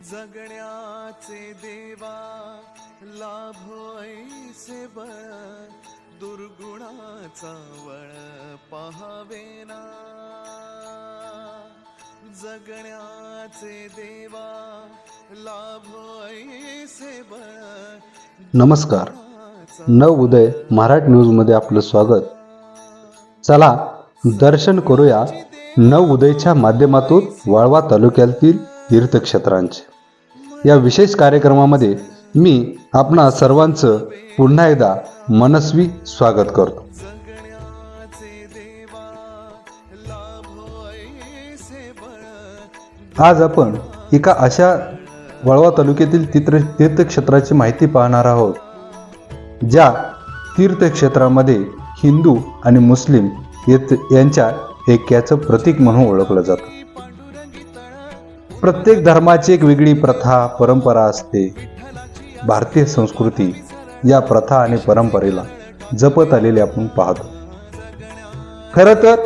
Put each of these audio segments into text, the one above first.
जगण्याचे देवा लाभो ऐसे बळ दुर्गुणाचा वळ पहावेना. जगण्याचे देवा लाभो ऐसे बळ नमस्कार. नव उदय मराठी न्यूजमध्ये आपलं स्वागत. चला दर्शन करूया नव उदयच्या माध्यमातून वाळवा तालुक्यातील तीर्थक्षेत्रांचे. या विशेष कार्यक्रमामध्ये मी आपणा सर्वांचं पुन्हा एकदा मनस्वी स्वागत करतो. आज आपण एका अशा वळवा तालुक्यातील तीर्थ तीर्थक्षेत्राची माहिती पाहणार आहोत ज्या तीर्थक्षेत्रामध्ये हिंदू आणि मुस्लिम येत यांच्या ऐक्याचं प्रतीक म्हणून ओळखलं जातं. प्रत्येक धर्माची एक वेगळी प्रथा परंपरा असते. भारतीय संस्कृती या प्रथा आणि परंपरेला जपत आलेली आपण पाहतो. खरं तर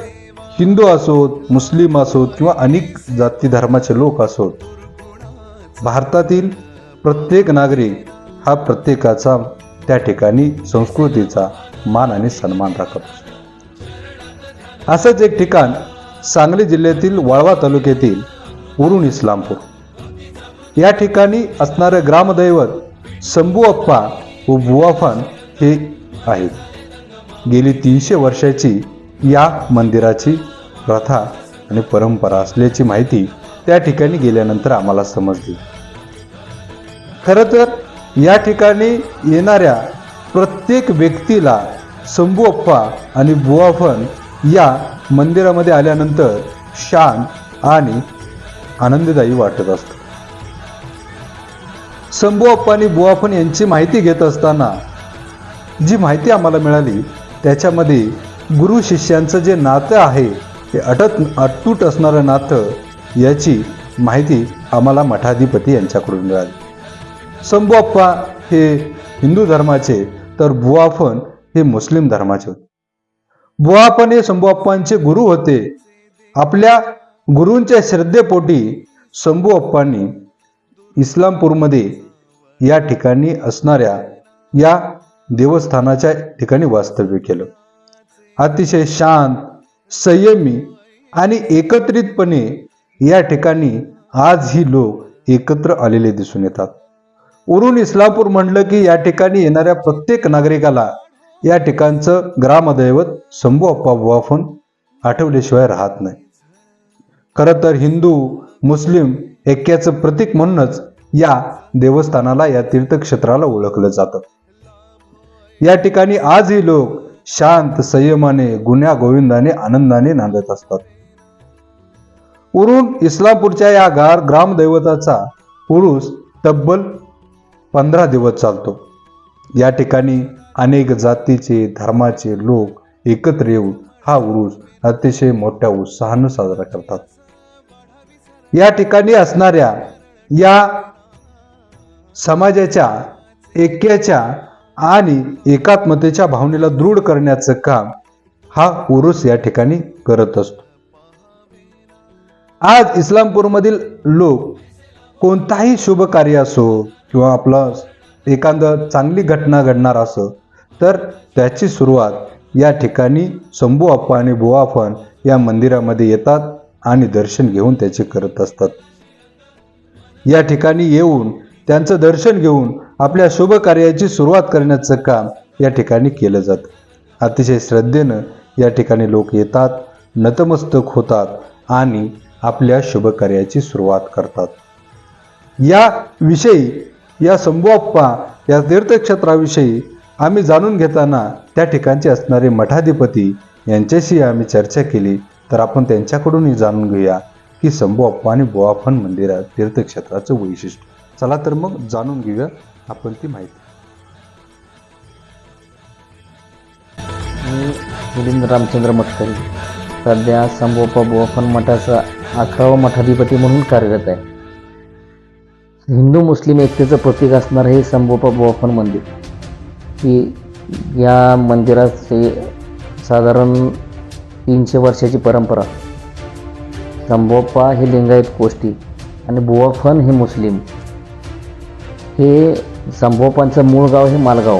हिंदू असोत मुस्लिम असोत किंवा अनेक जाती धर्माचे लोक असोत भारतातील प्रत्येक नागरिक हा प्रत्येकाचा त्या ठिकाणी संस्कृतीचा मान आणि सन्मान राखत असतो. असंच एक ठिकाण सांगली जिल्ह्यातील वाळवा तालुक्यातील उरुण इस्लामपूर. या ठिकाणी असणारं ग्रामदैवत शंभू व बुवाफान हे आहेत. गेली तीनशे वर्षाची या मंदिराची प्रथा आणि परंपरा असल्याची माहिती त्या ठिकाणी गेल्यानंतर आम्हाला समजली. खरं तर या ठिकाणी येणाऱ्या प्रत्येक व्यक्तीला शंभू आणि बुवाफन या मंदिरामध्ये आल्यानंतर शान आणि आनंददायी वाटत असतं. शंभू आणि बुवाफन यांची माहिती घेत असताना जी माहिती आम्हाला मिळाली त्याच्यामध्ये गुरु शिष्यांचं जे नातं आहे ते अटत अटूट असणारं नातं याची माहिती आम्हाला मठाधिपती यांच्याकडून मिळाली. शंभूअप्पा हे हिंदू धर्माचे तर बुआफन हे मुस्लिम धर्माचे होते. बुआफन हे शंभूअप्पांचे गुरु होते. आपल्या गुरूंच्या श्रद्धेपोटी शंभू अप्पांनी इस्लामपूरमध्ये या ठिकाणी असणाऱ्या या देवस्थानाच्या ठिकाणी वास्तव्य केलं. अतिशय शांत संयमी आणि एकत्रितपणे या ठिकाणी आज ही लोक एकत्र आलेले दिसून येतात. उरून इस्लामपूर म्हणलं की या ठिकाणी येणाऱ्या प्रत्येक नागरिकाला या ठिकाणचं ग्रामदैवत शंभू अप्पा बुवाफून आठवल्याशिवाय राहत नाही. खरं तर हिंदू मुस्लिम ऐक्याचं प्रतीक म्हणूनच या देवस्थानाला या तीर्थक्षेत्राला ओळखलं जातं. या ठिकाणी आजही लोक शांत संयमाने गुन्ह्या गोविंदाने आनंदाने नांदत असतात. उरून इस्लामपूरच्या या गार ग्रामदैवताचा उरुस तब्बल पंधरा दिवस चालतो. या ठिकाणी अनेक जातीचे धर्माचे लोक एकत्र येऊन हा उरुस अतिशय मोठ्या उत्साहानं साजरा करतात. या ठिकाणी असणाऱ्या या समाजाच्या ऐक्याच्या आणि एकात्मतेच्या भावनेला दृढ करण्याचं काम हा पुरुष या ठिकाणी करत असतो. आज इस्लामपूरमधील लोक कोणताही शुभ कार्य असो किंवा आपलं एखादं चांगली घटना घडणार असो तर त्याची सुरुवात या ठिकाणी शंभू अप्पा आणि बुवाफन या मंदिरामध्ये येतात. आणि दर्शन घेऊन त्याचे करत असतात. या ठिकाणी येऊन त्यांचं दर्शन घेऊन आपल्या शुभ कार्याची सुरुवात करण्याचं काम या ठिकाणी केलं जातं. अतिशय श्रद्धेनं या ठिकाणी लोक येतात नतमस्तक होतात आणि आपल्या शुभ कार्याची सुरुवात करतात. या विषयी या शंभूअप्पा या तीर्थक्षेत्राविषयी आम्ही जाणून घेताना त्या ठिकाणचे असणारे मठाधिपती यांच्याशी आम्ही चर्चा केली. तर आपण त्यांच्याकडूनही जाणून घेऊया की शंभू अप्पा आणि बोआफन मंदिरात तीर्थक्षेत्राचं वैशिष्ट्य. चला तर मग जाणून घेऊया आपण ती माहिती. मी मिलिंद रामचंद्र मटकरी. सध्या संभोपा बोफन मठाचा अकरावा मठाधिपती म्हणून कार्यरत आहे. हिंदू मुस्लिम एकतेचं प्रतीक असणारं हे संभोपा बोफन मंदिर. की या मंदिराचे साधारण तीनशे वर्षाची परंपरा. संभोप्पा हे लिंगायत कोष्टी आणि बुवाफन हे मुस्लिम. हे संभोपांचं मूळ गाव हे मालगाव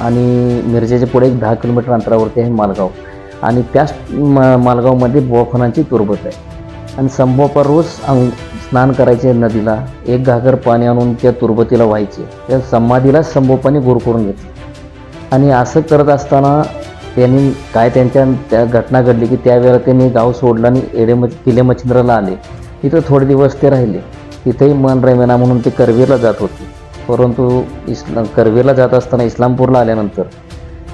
आणि मिरजेच्या पुढे एक दहा किलोमीटर अंतरावरती आहे मालगाव. आणि त्याच मा मालगावमध्ये बुवाफनांची तुरबत आहे. आणि संभोपा रोज अंग स्नान करायचे नदीला एक घागर पाणी आणून त्या तुरबतीला व्हायचे. त्या समाधीला संभोपाने गुर करून घेतले. आणि असं करत असताना त्यांनी काय त्यांच्या त्या घटना घडली की त्यावेळेला त्यांनी गाव सोडलं आणि एडे म किल्ले मच्छिंद्राला आले. तिथं थोडे दिवस ते राहिले. तिथेही मन रमेना म्हणून ते करवीरला जात होते. परंतु इस्ला करवीरला जात असताना इस्लामपूरला आल्यानंतर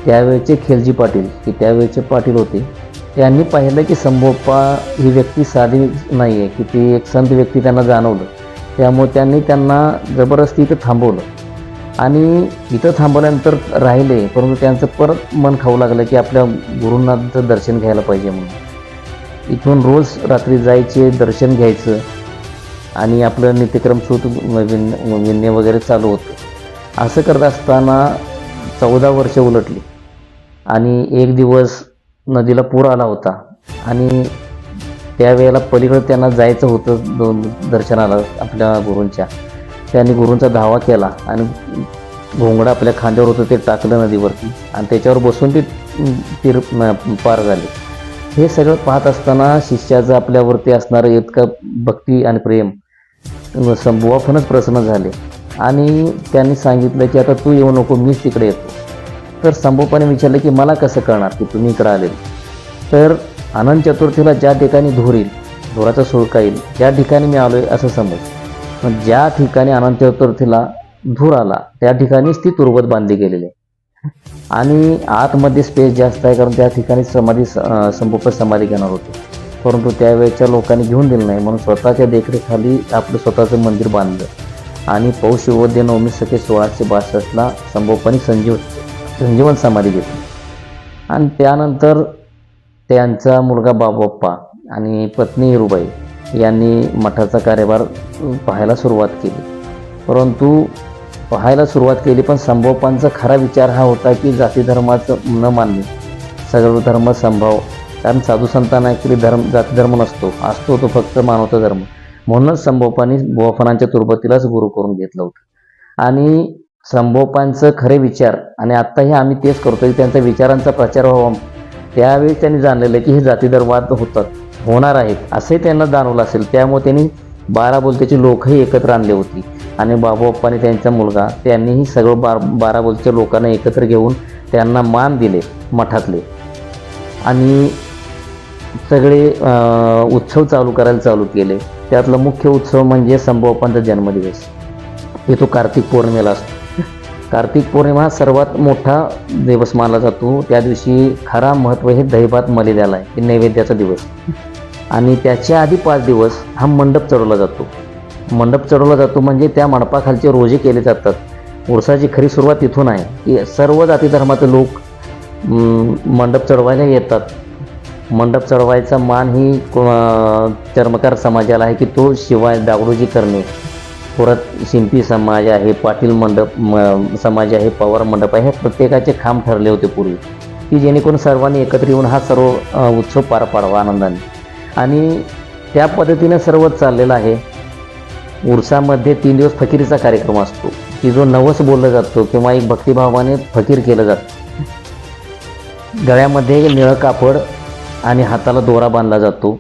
त्यावेळचे खेलजी पाटील की त्यावेळचे पाटील होते त्यांनी पाहिलं की संभोपा ही व्यक्ती साधी नाही आहे की ती एक संत व्यक्ती त्यांना जाणवलं. त्यामुळे त्यांनी त्यांना जबरदस्ती इथं थांबवलं. आणि इथं थांबल्यानंतर राहिले परंतु त्यांचं परत मन खाऊ लागलं की आपल्या गुरुनाथचं दर्शन घ्यायला पाहिजे म्हणून. इथून रोज रात्री जायचे दर्शन घ्यायचं आणि आपलं नित्यक्रम सूत विण विणणे वगैरे चालू होतं. असं करत असताना चौदा वर्ष उलटली आणि एक दिवस नदीला पूर आला होता आणि त्यावेळेला पलीकडे त्यांना जायचं होतं दोन दर्शनाला आपल्या गुरूंच्या. त्यांनी गुरूंचा धावा केला आणि घोंगडा आपल्या खांद्यावर होतं ते टाकलं नदीवरती. आणि त्याच्यावर बसून ते तीर पार झाले. हे सगळं पाहत असताना शिष्याचं आपल्यावरती असणारं इतकं भक्ती आणि प्रेम संभुवाफनच प्रसन्न झाले. आणि त्यांनी सांगितलं की आता तू येऊ नको मीच तिकडे येतो. तर संभोपाने विचारलं की मला कसं कळणार की तुम्ही इकडं आले तर अनंत चतुर्थीला ज्या ठिकाणी धुरील धुराचा सुळका येईल त्या ठिकाणी मी आलो आहे असं समज पण ज्या ठिकाणी अनंत चतुर्थीला धूर आला त्या ठिकाणीच ती तुरबत बांधली गेलेली आहे. आणि आतमध्ये स्पेस जास्त आहे कारण त्या ठिकाणी समाधी संपूर्ण समाधी घेणार होती. परंतु त्यावेळेच्या लोकांनी घेऊन दिलं नाही म्हणून स्वतःच्या देखरेखाली आपलं स्वतःचं मंदिर बांधलं. आणि पौष विवध्य नवमी सखे सोळाशे बासष्टला संभोपानी संजीव संजीवन समाधी घेतली. आणि त्यानंतर त्यांचा मुलगा बाबाप्पा आणि पत्नी हिरुबाई यांनी मठाचा कार्यभार पाहायला सुरुवात केली. परंतु पाहायला सुरुवात केली पण संभोपांचा खरा विचार हा होता की जाती धर्माचं न मानणे सगळं धर्म संभाव. कारण साधू संतांना ॲक्च्युली धर्म जाती धर्म नसतो असतो तो फक्त मानवता धर्म. म्हणूनच संभोपांनी बोफनांच्या तुरबतीलाच गुरु करून घेतलं होतं. आणि संभोपांचं खरे विचार आणि आत्ताही आम्ही तेच करतो की त्यांच्या विचारांचा प्रचार व्हावा. त्यावेळी त्यांनी जाणलेलं की हे जातीधर्मात होतात. होणार आहेत असंही त्यांना जाणवलं असेल. त्यामुळे त्यांनी बारा बोलतेची लोकही एकत्र आणली होती. आणि बाबा त्यांचा मुलगा त्यांनीही सगळं बार बारा बोलच्या लोकांना एकत्र घेऊन त्यांना मान दिले मठातले. आणि सगळे उत्सव चालू करायला चालू केले. त्यातला मुख्य उत्सव म्हणजे संभोपांचा जन्मदिवस. हे तो कार्तिक पौर्णिमेला असतो. कार्तिक पौर्णिमा हा सर्वात मोठा दिवस मानला जातो. त्या दिवशी खरा महत्त्व हे दहीभात मलिद्याला आहे. हे नैवेद्याचा दिवस. आणि त्याच्या आधी पाच दिवस हा मंडप चढवला जातो. मंडप चढवला जातो म्हणजे त्या मंडपाखालचे रोजे केले जातात. उरसाची खरी सुरुवात तिथून आहे की सर्व जाती धर्माचे लोक मंडप चढवायला येतात. मंडप चढवायचा मान ही चर्मकार समाजाला आहे की तो शिवाय दागडोजी करणे. परत शिंपी समाज आहे पाटील मंडप म- समाज आहे पवार मंडप आहे हे प्रत्येकाचे खांब ठरले होते पूर्वी. की जेणेकरून सर्वांनी एकत्र येऊन हा सर्व उत्सव पार पाडावा आनंदाने. आणि त्या पद्धतीने सर्वच चाललेलं आहे. उरसामध्ये तीन दिवस फकीरीचा कार्यक्रम असतो. की जो नवस बोलला जातो किंवा एक भक्तिभावाने फकीर केलं जातं. गळ्यामध्ये निळं कापड आणि हाताला दोरा बांधला जातो.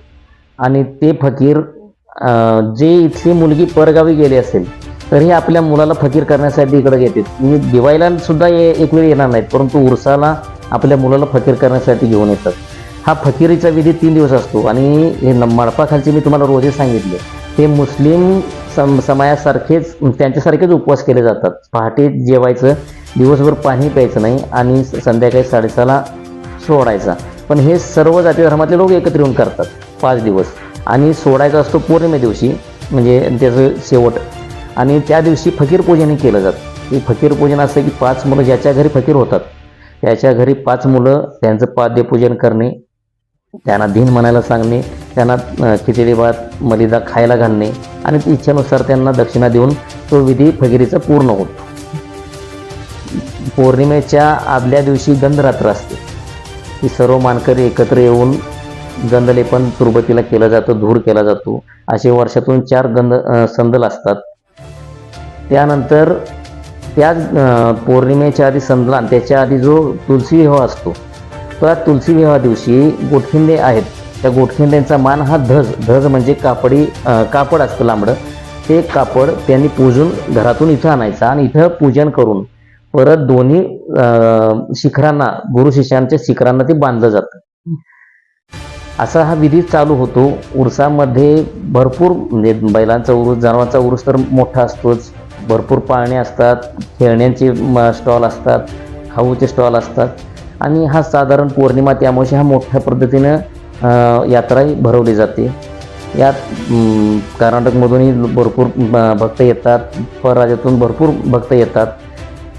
आणि ते फकीर जे इथली मुलगी परगावी गेली असेल तरी आपल्या मुलाला फकीर करण्यासाठी इकडे घेते. म्हणजे दिवाळीला सुद्धा ये एक वेळ येणार नाहीत परंतु उरसाला आपल्या मुलाला फकीर करण्यासाठी घेऊन येतात. हा फकिरीचा विधी तीन दिवस असतो. आणि हे न- मडपाखालचे मी तुम्हाला रोजे सांगितले. ते मुस्लिम सम समाजासारखेच त्यांच्यासारखेच उपवास केले जातात. पहाटे जेवायचं दिवसभर पाणी प्यायचं नाही आणि संध्याकाळी साडेसहाला सोडायचा. पण हे सर्व जाती धर्मातले लोक एकत्र येऊन करतात. पाच दिवस. आणि सोडायचा असतो पौर्णिमे दिवशी म्हणजे त्याचं शेवट. आणि त्या दिवशी फकीर पूजनही केलं जातं. हे फकीर पूजन असं की पाच मुलं ज्याच्या घरी फकीर होतात. त्याच्या घरी पाच मुलं त्यांचं पाद्यपूजन करणे त्यांना दिन म्हणायला सांगणे त्यांना खिचडी भात मलिदा खायला घालणे आणि इच्छेनुसार त्यांना दक्षिणा देऊन तो विधी फगिरीचा पूर्ण होतो. पौर्णिमेच्या आदल्या दिवशी गंधरात्र असते. ती सर्व मानकरी एकत्र येऊन गंधलेपन तुरबतीला केलं जातं धूर केला जातो. असे वर्षातून चार गंध संदल असतात. त्यानंतर त्याच पौर्णिमेच्या आधी संदला त्याच्या आधी जो तुलसी विवाह असतो त्या तुलसी विवाह दिवशी गोटखिंडे आहेत. त्या गोठखिंद्यांचा मान हा धज धज म्हणजे कापडी कापड असतं लांबडं. ते कापड त्यांनी पूजून घरातून इथं आणायचं आणि इथं पूजन करून परत दोन्ही शिखरांना गुरु शिष्यांच्या शिखरांना ते बांधलं जातं. असा हा विधी चालू होतो. उरसामध्ये भरपूर म्हणजे बैलांचा उरूस जनावरांचा उरूस तर मोठा असतोच. भरपूर पाळणे असतात खेळण्यांचे स्टॉल असतात खाऊचे स्टॉल असतात. आणि हा साधारण पौर्णिमा त्यामुळे हा मोठ्या पद्धतीनं यात्राही भरवली जाते. यात कर्नाटकमधूनही भरपूर भक्त येतात परराज्यातून भरपूर भक्त येतात.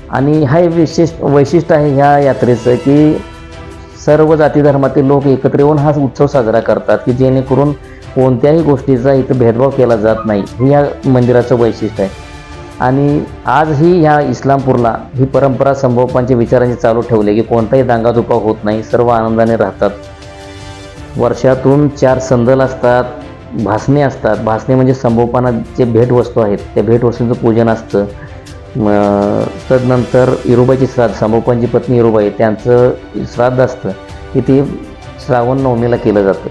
आणि हा एक विशेष वैशिष्ट्य आहे ह्या यात्रेचं की सर्व जाती धर्मातील लोक एकत्र येऊन हा उत्सव साजरा करतात की जेणेकरून कोणत्याही गोष्टीचा इथं भेदभाव केला जात नाही. हे या मंदिराचं वैशिष्ट्य आहे. आणि आजही ह्या इस्लामपूरला ही परंपरा संभोपांच्या विचारांची चालू ठेवली की कोणताही दांगादुपा होत नाही सर्व आनंदाने राहतात. वर्षातून चार संदल असतात भासणे असतात. भासणे म्हणजे संभोपानाचे भेटवस्तू आहेत त्या भेटवस्तूंचं पूजन असतं. तदनंतर इरुबाईची श्राद्ध संभोपांची पत्नी इरुबाई त्यांचं श्राद्ध असतं की ते श्रावण नवमीला केलं जातं.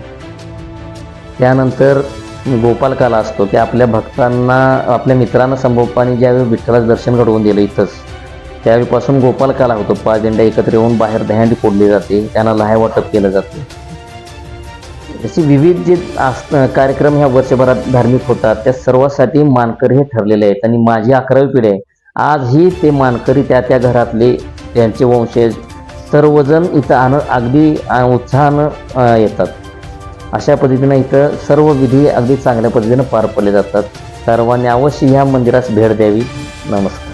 त्यानंतर गोपालकाला असतो की आपल्या भक्तांना आपल्या मित्रांना संभोपाने ज्यावेळी विठ्ठलाचं दर्शन घडवून दिलं इथंच त्यावेळीपासून गोपालकाला होतो. पाच दिंड्या एकत्र येऊन बाहेर दह्यांडी फोडली जाते त्यांना लहाय वाटप केलं जातं. असे विविध जे आस कार्यक्रम ह्या वर्षभरात धार्मिक होतात त्या सर्वासाठी मानकरी हे ठरलेले आहेत. आणि माझी अकरावी पिढी आहे. आजही ते मानकरी त्या त्या घरातले त्यांचे वंशज सर्वजण इथं आण अगदी उत्साहानं येतात. अशा पद्धतीनं इथं सर्व विधी अगदी चांगल्या पद्धतीनं पार पडले जातात. सर्वांनी अवश्य ह्या मंदिरास भेट द्यावी. नमस्कार.